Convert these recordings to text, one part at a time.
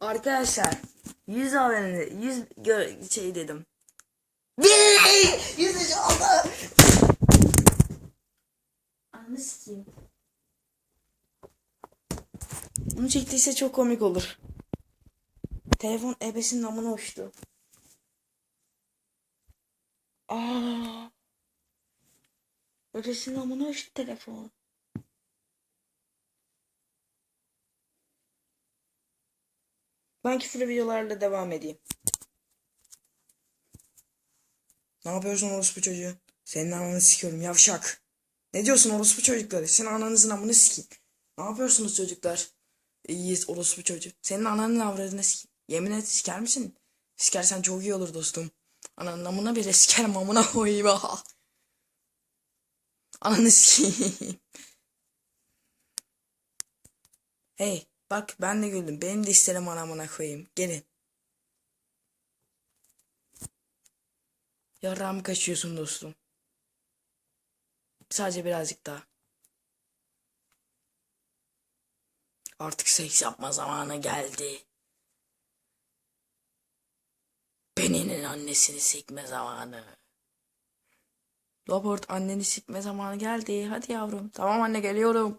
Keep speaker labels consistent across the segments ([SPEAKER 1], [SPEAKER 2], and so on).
[SPEAKER 1] Arkadaşlar 100 abone 100 gö- şey dedim. Billahi 100 oldu. Anı sikeyim. Bunu çektiyse çok komik olur. Telefon ebesinin amına uçtu. Aa. Ötesinin amına uçtu telefon. Ben küfürlü videolarla devam edeyim. Ne yapıyorsun orospu çocuğu? Senin ananı sikiyorum yavşak. Ne diyorsun orospu çocukları? Senin ananızın amını sikeyim. Ne yapıyorsunuz çocuklar? İyiyiz orospu çocuğu. Senin ananın avradını sikeyim. Yemin et siker misin? Sikersen çok iyi olur dostum. Ananın amına bile sikerim amına koyayım ha. Ananı sikeyim. hey Bak ben de güldüm. Benim de isterim anamına koyayım. Gelin. Yarrağımı kaçıyorsun dostum. Sadece birazcık daha. Artık seks yapma zamanı geldi. Beninin annesini sikme zamanı. Robert anneni sikme zamanı geldi. Hadi yavrum. Tamam anne geliyorum.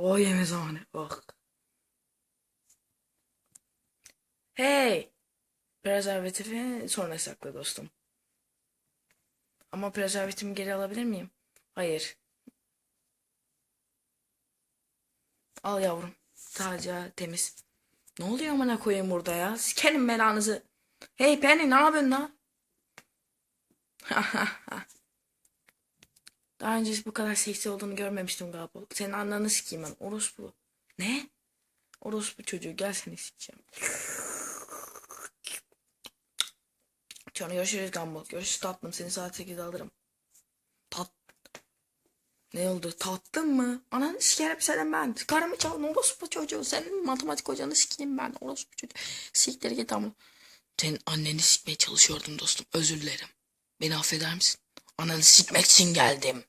[SPEAKER 1] O yeme zamanı bak. Hey! Prezervatifi sonra sakla dostum. Ama prezervatifimi geri alabilir miyim? Hayır. Al yavrum. Taca temiz. Ne oluyor amına koyayım burada ya? Sikerim belanızı. Hey Penny ne yapıyorsun lan? Ha ha. Daha önce hiç bu kadar seksi olduğunu görmemiştim galiba. Senin ananı sikeyim ben. Orospu. Ne? Orospu çocuğu gel seni sikeceğim. Sonra görüşürüz Gumball. Görüşürüz tatlım. Seni saat 8'de alırım. Tat. Ne oldu? Tattın mı? Ananı sikerim senin ben. Karımı çaldın orospu çocuğu. Senin matematik hocanı sikeyim ben. Orospu çocuğu. Siktir git ama. Senin anneni sikmeye çalışıyordum dostum. Özür dilerim. Beni affeder misin? Ananı sikmek için geldim.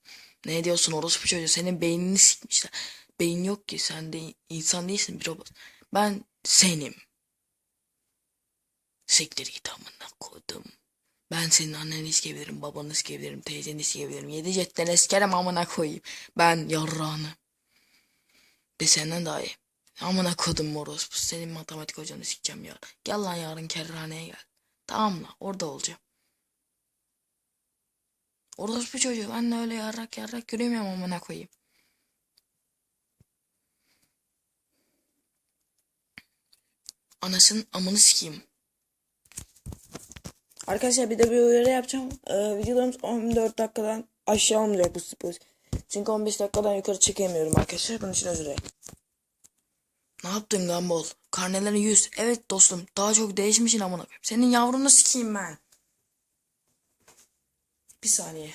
[SPEAKER 1] Ne diyorsun orospu çocuğu? Senin beynini sikmişler. Beyin yok ki. Sen de insan değilsin bir robot. Ben senim. Siktir git amına kodum. Ben senin anneni sikebilirim, babanı sikebilirim, teyzeni sikebilirim. Yedi cetten eskerim amına koyayım. Ben yarrağını. De senden daha iyi. Amına kodum orospu. Senin matematik hocanı sikeceğim ya. Gel lan yarın kerhaneye gel. Tamam mı? Orada olacağım. Orospu çocuğu. Ben de öyle yarrak yarrak yürüyemiyorum amına koyayım. Anasının amını sikeyim. Arkadaşlar bir de bir uyarı yapacağım. Ee, videolarımız 14 dakikadan aşağı olmayacak bu spor. Çünkü 15 dakikadan yukarı çekemiyorum arkadaşlar. Bunun için özür dilerim. Ne yaptın Gumball? Karnelerin 100. Evet dostum. Daha çok değişmişsin amına koyayım. Senin yavrunu sikeyim ben. Bir saniye.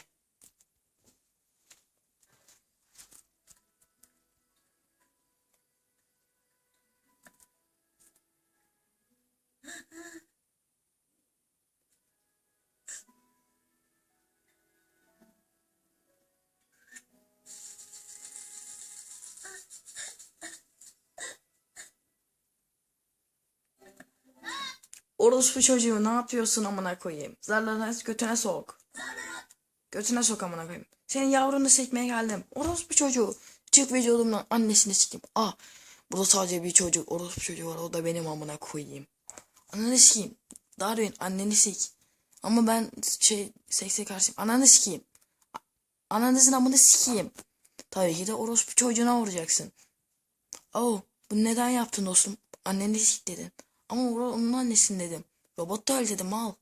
[SPEAKER 1] Orospu çocuğu ne yapıyorsun amına koyayım? Zarlarını götüne sok. Götüne sok amına koyayım. Senin yavrunu sekmeye geldim. Orospu çocuğu. Çık vücudumdan annesini sikeyim. Ah burada sadece bir çocuk orospu çocuğu var o da benim amına koyayım. Ananı sikeyim. Darwin anneni sik. Ama ben şey sekse karşıyım. Ananı sikeyim. Ananızın amını sikeyim. Tabii ki de orospu çocuğuna vuracaksın. Oh bunu neden yaptın dostum? Anneni sik dedin. Ama onun annesini dedim. Robot da öyle dedim mal.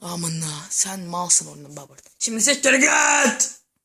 [SPEAKER 1] Amına sen malsın onun baba. Şimdi siktir git.